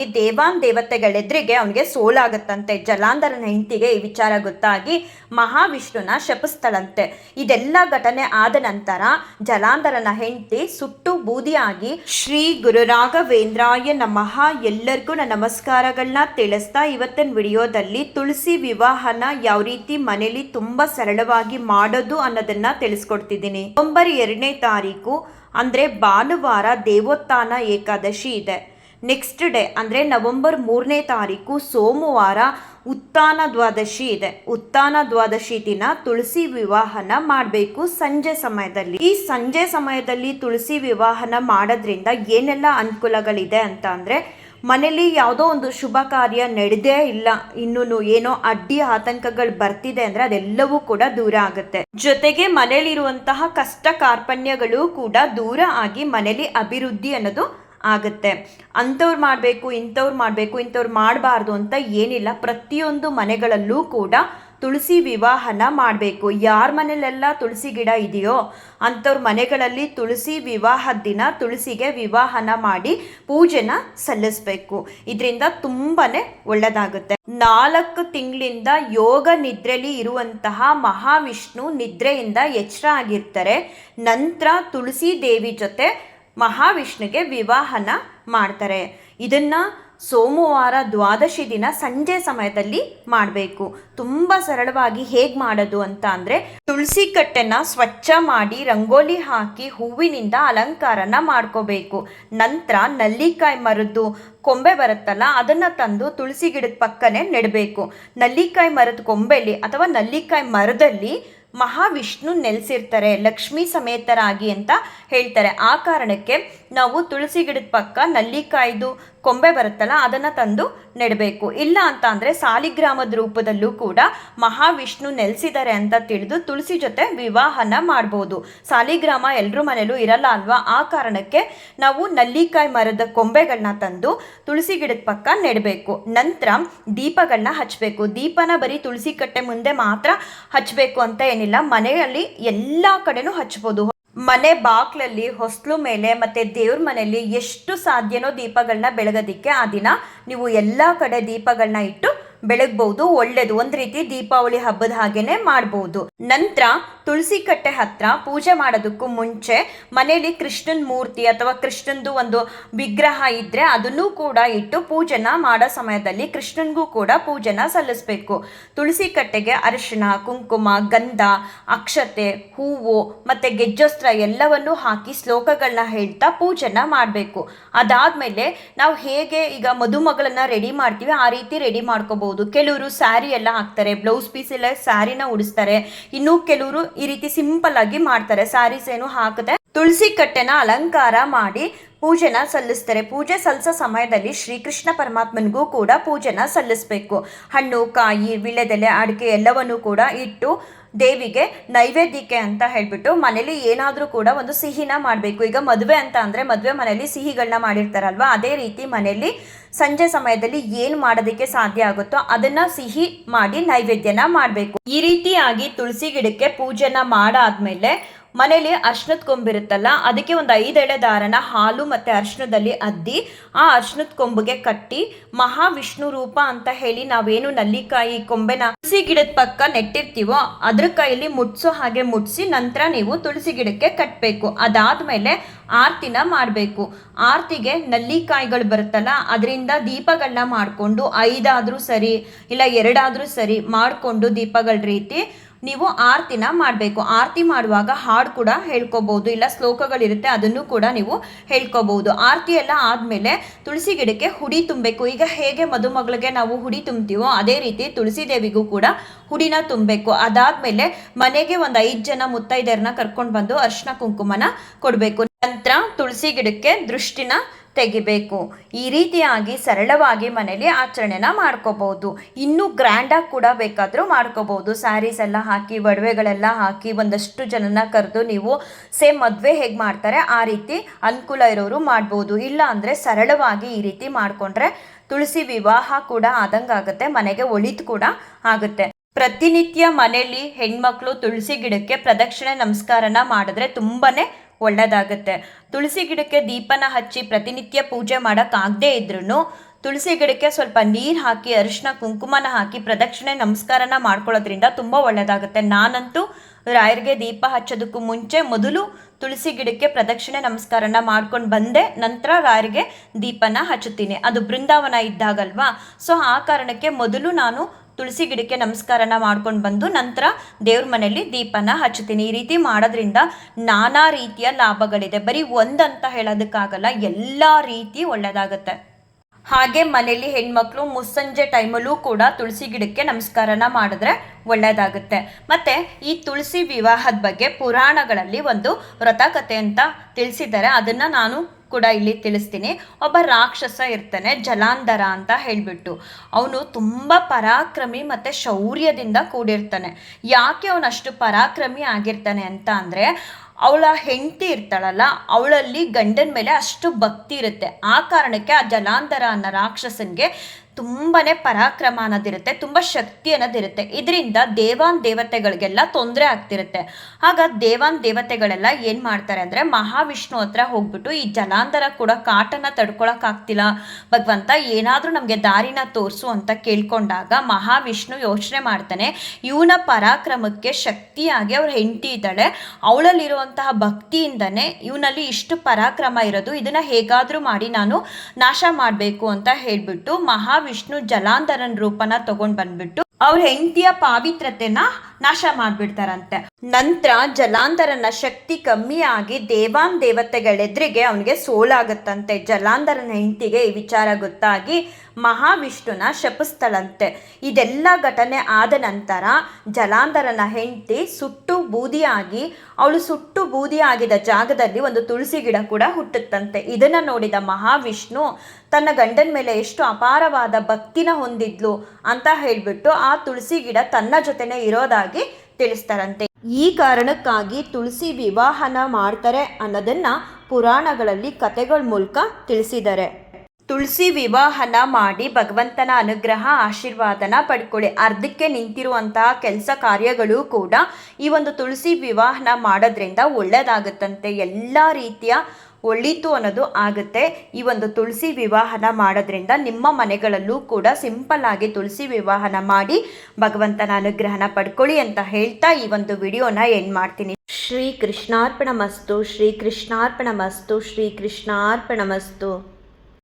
ಈ ದೇವಾನ್ ದೇವತೆಗಳೆದ್ರಿಗೆ ಅವನಿಗೆ ಸೋಲಾಗುತ್ತಂತೆ. ಜಲಾಂಧರನ ಹೆಂಡತಿಗೆ ಈ ವಿಚಾರ ಗೊತ್ತಾಗಿ ಮಹಾವಿಷ್ಣುನ ಶಪಿಸ್ತಾಳಂತೆ. ಇದೆಲ್ಲ ಘಟನೆ ಆದ ನಂತರ ಜಲಾಂಧರನ ಹೆಂಡತಿ ಸುಟ್ಟು ಬೂದಿಯಾಗಿ ಶ್ರೀ ಗುರು ರಾಘವೇಂದ್ರಾಯ ನಮಃ ಎಲ್ಲರಿಗೂ ನನ್ನ ನಮಸ್ಕಾರಗಳನ್ನ ತಿಳಿಸ್ತಾ ಇವತ್ತಿನ ವಿಡಿಯೋದಲ್ಲಿ ತುಳಸಿ ವಿವಾಹನ ಯಾವ ರೀತಿ ಮನೇಲಿ ತುಂಬಾ ಸರಳವಾಗಿ ಮಾಡೋದು ಅನ್ನೋದನ್ನ ತಿಳಿಸ್ಕೊಡ್ತಿದ್ದೀನಿ. ನವೆಂಬರ್ ಎರಡನೇ ತಾರೀಕು ಅಂದ್ರೆ ಭಾನುವಾರ ದೇವೋತ್ಥಾನ ಏಕಾದಶಿ ಇದೆ. ನೆಕ್ಸ್ಟ್ ಡೇ ಅಂದರೆ ನವೆಂಬರ್ ಮೂರನೇ ತಾರೀಕು ಸೋಮವಾರ ಉತ್ತಾನ ದ್ವಾದಶಿ ಇದೆ. ಉತ್ತಾನ ದ್ವಾದಶಿ ದಿನ ತುಳಸಿ ವಿವಾಹನ ಮಾಡಬೇಕು ಸಂಜೆ ಸಮಯದಲ್ಲಿ. ಈ ಸಂಜೆ ಸಮಯದಲ್ಲಿ ತುಳಸಿ ವಿವಾಹನ ಮಾಡೋದ್ರಿಂದ ಏನೆಲ್ಲ ಅನುಕೂಲಗಳಿದೆ ಅಂತ ಅಂದರೆ ಮನೇಲಿ ಯಾವುದೋ ಒಂದು ಶುಭ ಕಾರ್ಯ ನಡೆದೇ ಇಲ್ಲ ಇನ್ನೂ ಏನೋ ಅಡ್ಡಿ ಆತಂಕಗಳು ಬರ್ತಿದೆ ಅಂದರೆ ಅದೆಲ್ಲವೂ ಕೂಡ ದೂರ ಆಗುತ್ತೆ. ಜೊತೆಗೆ ಮನೇಲಿರುವಂತಹ ಕಷ್ಟ ಕಾರ್ಪಣ್ಯಗಳು ಕೂಡ ದೂರ ಆಗಿ ಮನೇಲಿ ಅಭಿವೃದ್ಧಿ ಅನ್ನೋದು ಆಗುತ್ತೆ. ಅಂಥವ್ರು ಮಾಡಬೇಕು, ಇಂಥವ್ರು ಮಾಡಬೇಕು, ಇಂಥವ್ರು ಮಾಡಬಾರ್ದು ಅಂತ ಏನಿಲ್ಲ. ಪ್ರತಿಯೊಂದು ಮನೆಗಳಲ್ಲೂ ಕೂಡ ತುಳಸಿ ವಿವಾಹನ ಮಾಡಬೇಕು. ಯಾರ ಮನೆಯಲ್ಲೆಲ್ಲ ತುಳಸಿ ಗಿಡ ಇದೆಯೋ ಅಂಥವ್ರ ಮನೆಗಳಲ್ಲಿ ತುಳಸಿ ವಿವಾಹದ ದಿನ ತುಳಸಿಗೆ ವಿವಾಹನ ಮಾಡಿ ಪೂಜೆನ ಸಲ್ಲಿಸಬೇಕು. ಇದರಿಂದ ತುಂಬಾ ಒಳ್ಳೆಯದಾಗುತ್ತೆ ನಾಲ್ಕು ತಿಂಗಳಿಂದ ಯೋಗ ನಿದ್ರೆಯಲ್ಲಿ ಇರುವಂತಹ ಮಹಾವಿಷ್ಣು ನಿದ್ರೆಯಿಂದ ಎಚ್ಚರ ಆಗಿರ್ತಾರೆ. ನಂತರ ತುಳಸಿ ದೇವಿ ಜೊತೆ ಮಹಾವಿಷ್ಣುಗೆ ವಿವಾಹನ ಮಾಡ್ತಾರೆ. ಇದನ್ನ ಸೋಮವಾರ ದ್ವಾದಶಿ ದಿನ ಸಂಜೆ ಸಮಯದಲ್ಲಿ ಮಾಡಬೇಕು. ತುಂಬ ಸರಳವಾಗಿ ಹೇಗೆ ಮಾಡೋದು ಅಂತ ಅಂದರೆ ತುಳಸಿ ಕಟ್ಟೆನ ಸ್ವಚ್ಛ ಮಾಡಿ ರಂಗೋಲಿ ಹಾಕಿ ಹೂವಿನಿಂದ ಅಲಂಕಾರನ ಮಾಡ್ಕೋಬೇಕು. ನಂತರ ನಲ್ಲಿಕಾಯಿ ಮರದ್ದು ಕೊಂಬೆ ಬರುತ್ತಲ್ಲ, ಅದನ್ನು ತಂದು ತುಳಸಿ ಗಿಡದ ಪಕ್ಕನೆ ನೆಡಬೇಕು. ನಲ್ಲಿಕಾಯಿ ಮರದ ಕೊಂಬೆಯಲ್ಲಿ ಅಥವಾ ನಲ್ಲಿಕಾಯಿ ಮರದಲ್ಲಿ ಮಹಾವಿಷ್ಣು ನೆಲೆಸಿರ್ತಾರೆ ಲಕ್ಷ್ಮೀ ಸಮೇತರಾಗಿ ಅಂತ ಹೇಳ್ತಾರೆ. ಆ ಕಾರಣಕ್ಕೆ ನಾವು ತುಳಸಿ ಗಿಡದ ಪಕ್ಕ ನಲ್ಲಿಕಾಯ್ದು ಕೊಂಬೆ ಬರುತ್ತಲ್ಲ, ಅದನ್ನು ತಂದು ನೆಡಬೇಕು. ಇಲ್ಲ ಅಂತ ಅಂದರೆ ಸಾಲಿಗ್ರಾಮದ ರೂಪದಲ್ಲೂ ಕೂಡ ಮಹಾವಿಷ್ಣು ನೆಲೆಸಿದ್ದಾರೆ ಅಂತ ತಿಳಿದು ತುಳಸಿ ಜೊತೆ ವಿವಾಹನ ಮಾಡ್ಬೋದು. ಸಾಲಿಗ್ರಾಮ ಎಲ್ಲರೂ ಮನೇಲೂ ಇರಲ್ಲ ಅಲ್ವಾ? ಆ ಕಾರಣಕ್ಕೆ ನಾವು ನಲ್ಲಿಕಾಯಿ ಮರದ ಕೊಂಬೆಗಳನ್ನ ತಂದು ತುಳಸಿ ಗಿಡದ ಪಕ್ಕ ನೆಡಬೇಕು. ನಂತರ ದೀಪಗಳನ್ನ ಹಚ್ಚಬೇಕು ದೀಪನ ಬರೀ ತುಳಸಿ ಕಟ್ಟೆ ಮುಂದೆ ಮಾತ್ರ ಹಚ್ಚಬೇಕು ಅಂತ ಏನಿಲ್ಲ. ಮನೆಯಲ್ಲಿ ಎಲ್ಲ ಕಡೆನೂ ಹಚ್ಬೋದು. ಮನೆ ಬಾಕ್ಲಲ್ಲಿ, ಹೊಸ್ಲು ಮೇಲೆ ಮತ್ತೆ ದೇವ್ರ ಮನೆಯಲ್ಲಿ ಎಷ್ಟು ಸಾಧ್ಯನೋ ದೀಪಗಳನ್ನ ಬೆಳಗೋದಿಕ್ಕೆ ಆ ದಿನ ನೀವು ಎಲ್ಲ ಕಡೆ ದೀಪಗಳನ್ನ ಇಟ್ಟು ಬೆಳಗ್ಬಹುದು ಒಳ್ಳೇದು. ಒಂದ್ ರೀತಿ ದೀಪಾವಳಿ ಹಬ್ಬದ ಹಾಗೇನೆ ಮಾಡ್ಬೋದು. ನಂತರ ತುಳಸಿ ಕಟ್ಟೆ ಹತ್ರ ಪೂಜೆ ಮಾಡೋದಕ್ಕೂ ಮುಂಚೆ ಮನೆಯಲ್ಲಿ ಕೃಷ್ಣನ್ ಮೂರ್ತಿ ಅಥವಾ ಕೃಷ್ಣಂದು ಒಂದು ವಿಗ್ರಹ ಇದ್ರೆ ಅದನ್ನು ಕೂಡ ಇಟ್ಟು ಪೂಜೆನ ಮಾಡೋ ಸಮಯದಲ್ಲಿ ಕೃಷ್ಣನ್ಗೂ ಕೂಡ ಪೂಜೆನ ಸಲ್ಲಿಸಬೇಕು. ತುಳಸಿ ಕಟ್ಟೆಗೆ ಅರಿಶಿಣ, ಕುಂಕುಮ, ಗಂಧ, ಅಕ್ಷತೆ, ಹೂವು ಮತ್ತೆ ಗೆಜ್ಜಸ್ತ್ರ ಎಲ್ಲವನ್ನು ಹಾಕಿ ಶ್ಲೋಕಗಳನ್ನ ಹೇಳ್ತಾ ಪೂಜೆನ ಮಾಡಬೇಕು. ಅದಾದ್ಮೇಲೆ ನಾವು ಹೇಗೆ ಈಗ ಮದುಮಗಳನ್ನ ರೆಡಿ ಮಾಡ್ತೀವಿ ಆ ರೀತಿ ರೆಡಿ ಮಾಡ್ಕೋಬಹುದು ಕೆಲವರು ಸ್ಯಾರಿ ಎಲ್ಲ ಹಾಕ್ತಾರೆ ಬ್ಲೌಸ್ ಪೀಸ್ ಎಲ್ಲ ಸ್ಯಾರಿನ ಉಡಿಸ್ತಾರೆ. ಇನ್ನೂ ಕೆಲವರು ಈ ರೀತಿ ಸಿಂಪಲ್ ಆಗಿ ಮಾಡ್ತಾರೆ. ಸ್ಯಾರೀಸ್ ಏನು ಹಾಕದೆ ತುಳಸಿ ಕಟ್ಟೆನ ಅಲಂಕಾರ ಮಾಡಿ ಪೂಜೆನ ಸಲ್ಲಿಸ್ತಾರೆ. ಪೂಜೆ ಸಲ್ಲಿಸೋ ಸಮಯದಲ್ಲಿ ಶ್ರೀಕೃಷ್ಣ ಪರಮಾತ್ಮನಿಗೂ ಕೂಡ ಪೂಜೆನ ಸಲ್ಲಿಸಬೇಕು. ಹಣ್ಣು, ಕಾಯಿ, ವಿಳೆದೆಲೆ, ಅಡಿಕೆ ಎಲ್ಲವನ್ನು ಕೂಡ ಇಟ್ಟು ದೇವಿಗೆ ನೈವೇದ್ಯಕ್ಕೆ ಅಂತ ಹೇಳ್ಬಿಟ್ಟು ಮನೇಲಿ ಏನಾದರೂ ಕೂಡ ಒಂದು ಸಿಹಿನ ಮಾಡಬೇಕು. ಈಗ ಮದುವೆ ಅಂತ ಅಂದರೆ ಮದುವೆ ಮನೆಯಲ್ಲಿ ಸಿಹಿಗಳನ್ನ ಮಾಡಿರ್ತಾರಲ್ವ? ಅದೇ ರೀತಿ ಮನೆಯಲ್ಲಿ ಸಂಜೆ ಸಮಯದಲ್ಲಿ ಏನು ಮಾಡೋದಕ್ಕೆ ಸಾಧ್ಯ ಆಗುತ್ತೋ ಅದನ್ನ ಸಿಹಿ ಮಾಡಿ ನೈವೇದ್ಯನ ಮಾಡಬೇಕು. ಈ ರೀತಿಯಾಗಿ ತುಳಸಿ ಗಿಡಕ್ಕೆ ಪೂಜೆನ ಮಾಡಾದ್ಮೇಲೆ ಮನೇಲಿ ಅರ್ಶನದ ಕೊಂಬಿರುತ್ತಲ್ಲ ಅದಕ್ಕೆ ಒಂದು ಐದೆಳೆ ದಾರನ ಹಾಲು ಮತ್ತು ಅರ್ಶನದಲ್ಲಿ ಅದ್ದಿ, ಆ ಅರ್ಶನದ ಕೊಂಬಿಗೆ ಕಟ್ಟಿ ಮಹಾವಿಷ್ಣು ರೂಪ ಅಂತ ಹೇಳಿ ನಾವೇನು ನಲ್ಲಿಕಾಯಿ ಕೊಂಬೆನ ತುಳಸಿ ಗಿಡದ ಪಕ್ಕ ನೆಟ್ಟಿರ್ತೀವೋ, ಅದ್ರ ಕೈಯಲ್ಲಿ ಮುಟ್ಸೋ ಹಾಗೆ ಮುಟ್ಸಿ ನಂತರ ನೀವು ತುಳಸಿ ಗಿಡಕ್ಕೆ ಕಟ್ಟಬೇಕು ಅದಾದ್ಮೇಲೆ ಆರತಿನ ಮಾಡಬೇಕು. ಆರತಿಗೆ ನಲ್ಲಿಕಾಯಿಗಳು ಬರುತ್ತಲ್ಲ, ಅದರಿಂದ ದೀಪಗಳನ್ನ ಮಾಡಿಕೊಂಡು ಐದಾದರೂ ಸರಿ, ಇಲ್ಲ ಎರಡಾದರೂ ಸರಿ ಮಾಡಿಕೊಂಡು ದೀಪಗಳ ರೀತಿ ನೀವು ಆರತಿನ ಮಾಡಬೇಕು. ಆರತಿ ಮಾಡುವಾಗ ಹಾಡು ಕೂಡ ಹೇಳ್ಕೋಬಹುದು ಇಲ್ಲ ಶ್ಲೋಕಗಳಿರುತ್ತೆ, ಅದನ್ನು ಕೂಡ ನೀವು ಹೇಳ್ಕೋಬಹುದು ಆರತಿ ಎಲ್ಲ ಆದಮೇಲೆ ತುಳಸಿ ಗಿಡಕ್ಕೆ ಹುಡಿ ತುಂಬಬೇಕು. ಈಗ ಹೇಗೆ ಮದುಮಗಳಿಗೆ ನಾವು ಹುಡಿ ತುಂಬ್ತೀವೋ ಅದೇ ರೀತಿ ತುಳಸಿ ದೇವಿಗೂ ಕೂಡ ಹುಡಿನ ತುಂಬಬೇಕು. ಅದಾದ್ಮೇಲೆ ಮನೆಗೆ ಒಂದು ಐದು ಜನ ಮುತ್ತೈದೆಯರನ್ನ ಕರ್ಕೊಂಡು ಬಂದು ಅರ್ಶಿನ ಕುಂಕುಮನ ಕೊಡಬೇಕು. ನಂತರ ತುಳಸಿ ಗಿಡಕ್ಕೆ ದೃಷ್ಟಿನ ತೆಗಿಬೇಕು. ಈ ರೀತಿಯಾಗಿ ಸರಳವಾಗಿ ಮನೇಲಿ ಆಚರಣೆನ ಮಾಡ್ಕೋಬಹುದು. ಇನ್ನೂ ಗ್ರ್ಯಾಂಡಾಗಿ ಕೂಡ ಬೇಕಾದರೂ ಮಾಡ್ಕೋಬಹುದು. ಸ್ಯಾರೀಸ್ ಎಲ್ಲ ಹಾಕಿ, ಒಡವೆಗಳೆಲ್ಲ ಹಾಕಿ ಒಂದಷ್ಟು ಜನನ ಕರೆದು ನೀವು ಸೇಮ್ ಮದುವೆ ಹೇಗೆ ಮಾಡ್ತಾರೆ ಆ ರೀತಿ ಅನುಕೂಲ ಇರೋರು ಮಾಡ್ಬೋದು. ಇಲ್ಲ ಅಂದರೆ ಸರಳವಾಗಿ ಈ ರೀತಿ ಮಾಡಿಕೊಂಡ್ರೆ ತುಳಸಿ ವಿವಾಹ ಕೂಡ ಆದಂಗಾಗುತ್ತೆ, ಮನೆಗೆ ಒಳಿತು ಕೂಡ ಆಗುತ್ತೆ. ಪ್ರತಿನಿತ್ಯ ಮನೆಯಲ್ಲಿ ಹೆಣ್ಮಕ್ಳು ತುಳಸಿ ಗಿಡಕ್ಕೆ ಪ್ರದಕ್ಷಿಣೆ ನಮಸ್ಕಾರನ ಮಾಡಿದ್ರೆ ತುಂಬಾನೇ ಒಳ್ಳೆಯದಾಗುತ್ತೆ ತುಳಸಿ ಗಿಡಕ್ಕೆ ದೀಪನ ಹಚ್ಚಿ ಪ್ರತಿನಿತ್ಯ ಪೂಜೆ ಮಾಡೋಕ್ಕಾಗದೇ ಇದ್ರೂ ತುಳಸಿ ಗಿಡಕ್ಕೆ ಸ್ವಲ್ಪ ನೀರು ಹಾಕಿ ಅರಿಶಿನ ಕುಂಕುಮನ ಹಾಕಿ ಪ್ರದಕ್ಷಿಣೆ ನಮಸ್ಕಾರನ ಮಾಡ್ಕೊಳ್ಳೋದ್ರಿಂದ ತುಂಬ ಒಳ್ಳೆಯದಾಗುತ್ತೆ ನಾನಂತೂ ರಾಯರಿಗೆ ದೀಪ ಹಚ್ಚೋದಕ್ಕೂ ಮುಂಚೆ ಮೊದಲು ತುಳಸಿ ಗಿಡಕ್ಕೆ ಪ್ರದಕ್ಷಿಣೆ ನಮಸ್ಕಾರನ ಮಾಡ್ಕೊಂಡು ಬಂದೆ. ನಂತರ ರಾಯರಿಗೆ ದೀಪನ ಹಚ್ಚುತ್ತೀನಿ. ಅದು ಬೃಂದಾವನ ಇದ್ದಾಗಲ್ವಾ? ಸೊ, ಆ ಕಾರಣಕ್ಕೆ ಮೊದಲು ನಾನು ತುಳಸಿ ಗಿಡಕ್ಕೆ ನಮಸ್ಕಾರನ ಮಾಡ್ಕೊಂಡು ಬಂದು ನಂತರ ದೇವ್ರ ಮನೆಯಲ್ಲಿ ದೀಪನ ಹಚ್ಚುತ್ತೀನಿ. ಈ ರೀತಿ ಮಾಡೋದ್ರಿಂದ ನಾನಾ ರೀತಿಯ ಲಾಭಗಳಿದೆ. ಬರೀ ಒಂದಂತ ಹೇಳೋದಕ್ಕಾಗಲ್ಲ, ಎಲ್ಲ ರೀತಿ ಒಳ್ಳೆಯದಾಗುತ್ತೆ ಹಾಗೆ ಮನೆಯಲ್ಲಿ ಹೆಣ್ಮಕ್ಳು ಮುಸ್ಸಂಜೆ ಟೈಮಲ್ಲೂ ಕೂಡ ತುಳಸಿ ಗಿಡಕ್ಕೆ ನಮಸ್ಕಾರನ ಮಾಡಿದ್ರೆ ಒಳ್ಳೆಯದಾಗುತ್ತೆ ಮತ್ತು ಈ ತುಳಸಿ ವಿವಾಹದ ಬಗ್ಗೆ ಪುರಾಣಗಳಲ್ಲಿ ಒಂದು ವ್ರತಕಥೆ ಅಂತ ತಿಳಿಸಿದ್ದಾರೆ. ಅದನ್ನು ನಾನು ಕೂಡ ಇಲ್ಲಿ ತಿಳಿಸ್ತೀನಿ. ಒಬ್ಬ ರಾಕ್ಷಸ ಇರ್ತಾನೆ, ಜಲಾಂಧರ ಅಂತ ಹೇಳಿಬಿಟ್ಟು. ಅವನು ತುಂಬ ಪರಾಕ್ರಮಿ ಮತ್ತು ಶೌರ್ಯದಿಂದ ಕೂಡಿರ್ತಾನೆ. ಯಾಕೆ ಅವನಷ್ಟು ಪರಾಕ್ರಮಿ ಆಗಿರ್ತಾನೆ ಅಂತ ಅಂದರೆ, ಅವಳ ಹೆಂಡತಿ ಇರ್ತಾಳಲ್ಲ, ಅವಳಲ್ಲಿ ಗಂಡನ ಮೇಲೆ ಅಷ್ಟು ಭಕ್ತಿ ಇರುತ್ತೆ. ಆ ಕಾರಣಕ್ಕೆ ಆ ಜಲಾಂಧರ ಅನ್ನೋ ರಾಕ್ಷಸನಿಗೆ ತುಂಬನೇ ಪರಾಕ್ರಮ ಅನ್ನೋದಿರುತ್ತೆ, ತುಂಬ ಶಕ್ತಿ ಅನ್ನೋದಿರುತ್ತೆ. ಇದರಿಂದ ದೇವಾನ್ ದೇವತೆಗಳಿಗೆಲ್ಲ ತೊಂದರೆ ಆಗ್ತಿರುತ್ತೆ. ಆಗ ದೇವಾನ್ ದೇವತೆಗಳೆಲ್ಲ ಏನು ಮಾಡ್ತಾರೆ ಅಂದರೆ ಮಹಾವಿಷ್ಣು ಹತ್ರ ಹೋಗ್ಬಿಟ್ಟು ಈ ಜಲಾಂಧರ ಕೂಡ ಕಾಟನ ತಡ್ಕೊಳಕ್ಕಾಗ್ತಿಲ್ಲ ಭಗವಂತ ಏನಾದರೂ ನಮಗೆ ದಾರಿನ ತೋರಿಸು ಅಂತ ಕೇಳ್ಕೊಂಡಾಗ ಮಹಾವಿಷ್ಣು ಯೋಚನೆ ಮಾಡ್ತಾನೆ, ಇವನ ಪರಾಕ್ರಮಕ್ಕೆ ಶಕ್ತಿಯಾಗಿ ಅವ್ರ ಹೆಂಡತಿ ಇದ್ದಾಳೆ. ಅವಳಲ್ಲಿರುವಂತಹ ಭಕ್ತಿಯಿಂದನೇ ಇವನಲ್ಲಿ ಇಷ್ಟು ಪರಾಕ್ರಮ ಇರೋದು. ಇದನ್ನು ಹೇಗಾದರೂ ಮಾಡಿ ನಾನು ನಾಶ ಮಾಡಬೇಕು ಅಂತ ಹೇಳಿಬಿಟ್ಟು ಮಹಾವಿಷ್ಣು ಜಲಾಂಧರನ್ ರೂಪನ ತಗೊಂಡ್ ಬಂದ್ಬಿಟ್ಟು ಅವ್ರ ಹೆಂಡತಿಯ ಪಾವಿತ್ರತೆನ ನಾಶ ಮಾಡಿಬಿಡ್ತಾರಂತೆ. ನಂತರ ಜಲಾಂಧರನ ಶಕ್ತಿ ಕಮ್ಮಿ ಆಗಿ ದೇವಾನ್ ದೇವತೆಗಳೆದ್ರಿಗೆ ಅವನಿಗೆ ಸೋಲಾಗುತ್ತಂತೆ. ಜಲಾಂಧರನ ಹೆಂಡತಿಗೆ ಈ ವಿಚಾರ ಗೊತ್ತಾಗಿ ಮಹಾವಿಷ್ಣುನ ಶಪಿಸ್ತಾಳಂತೆ. ಇದೆಲ್ಲ ಘಟನೆ ಆದ ನಂತರ ಜಲಾಂಧರನ ಹೆಂಡತಿ ಸುಟ್ಟು ಬೂದಿಯಾಗಿ, ಅವಳು ಸುಟ್ಟು ಬೂದಿಯಾಗಿದ ಜಾಗದಲ್ಲಿ ಒಂದು ತುಳಸಿ ಗಿಡ ಕೂಡ ಹುಟ್ಟುತ್ತಂತೆ. ಇದನ್ನು ನೋಡಿದ ಮಹಾವಿಷ್ಣು ತನ್ನ ಗಂಡನ ಮೇಲೆ ಎಷ್ಟು ಅಪಾರವಾದ ಭಕ್ತಿನ ಹೊಂದಿದ್ಲು ಅಂತ ಹೇಳಿಬಿಟ್ಟು ಆ ತುಳಸಿ ಗಿಡ ತನ್ನ ಜೊತೆನೆ ಇರೋದಾಗಿ ತಿಳಿಸ್ತಾರಂತೆ. ಈ ಕಾರಣಕ್ಕಾಗಿ ತುಳಸಿ ವಿವಾಹನ ಮಾಡ್ತಾರೆ ಅನ್ನೋದನ್ನ ಪುರಾಣಗಳಲ್ಲಿ ಕಥೆಗಳ ಮೂಲಕ ತಿಳಿಸಿದ್ದಾರೆ. ತುಳಸಿ ವಿವಾಹನ ಮಾಡಿ ಭಗವಂತನ ಅನುಗ್ರಹ, ಆಶೀರ್ವಾದನ ಪಡ್ಕೊಳ್ಳಿ. ಅರ್ಧಕ್ಕೆ ನಿಂತಿರುವಂತಹ ಕೆಲಸ ಕಾರ್ಯಗಳು ಕೂಡ ಈ ಒಂದು ತುಳಸಿ ವಿವಾಹನ ಮಾಡೋದ್ರಿಂದ ಒಳ್ಳೆಯದಾಗುತ್ತಂತೆ ಎಲ್ಲ ರೀತಿಯ ಒಳಿತು ಅನ್ನೋದು ಆಗುತ್ತೆ. ಈ ಒಂದು ತುಳಸಿ ವಿವಾಹನ ಮಾಡೋದ್ರಿಂದ ನಿಮ್ಮ ಮನೆಗಳಲ್ಲೂ ಕೂಡ ಸಿಂಪಲ್ ಆಗಿ ತುಳಸಿ ವಿವಾಹನ ಮಾಡಿ ಭಗವಂತನ ಅನುಗ್ರಹನ ಪಡ್ಕೊಳ್ಳಿ ಅಂತ ಹೇಳ್ತಾ ಈ ಒಂದು ವಿಡಿಯೋನ ಎಂಡ್ ಮಾಡ್ತೀನಿ. ಶ್ರೀ ಕೃಷ್ಣಾರ್ಪಣ ಮಸ್ತು ಶ್ರೀ ಕೃಷ್ಣಾರ್ಪಣ ಮಸ್ತು ಶ್ರೀ ಕೃಷ್ಣಾರ್ಪಣ ಮಸ್ತು